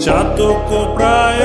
চাতক প্রায়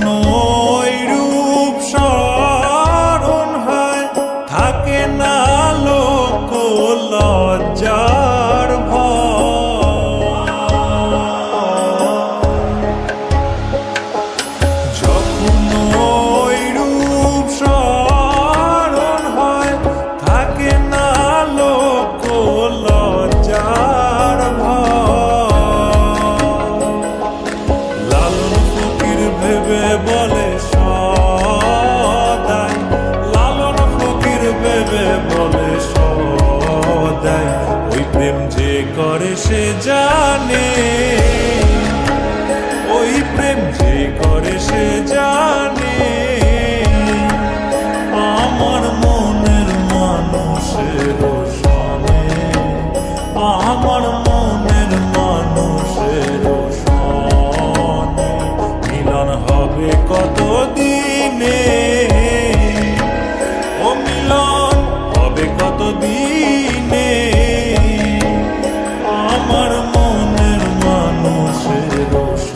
know সে জানে। ওই প্রেম যে করে সে জানে। আমার মনের মানুষের সনে। আমার মনে most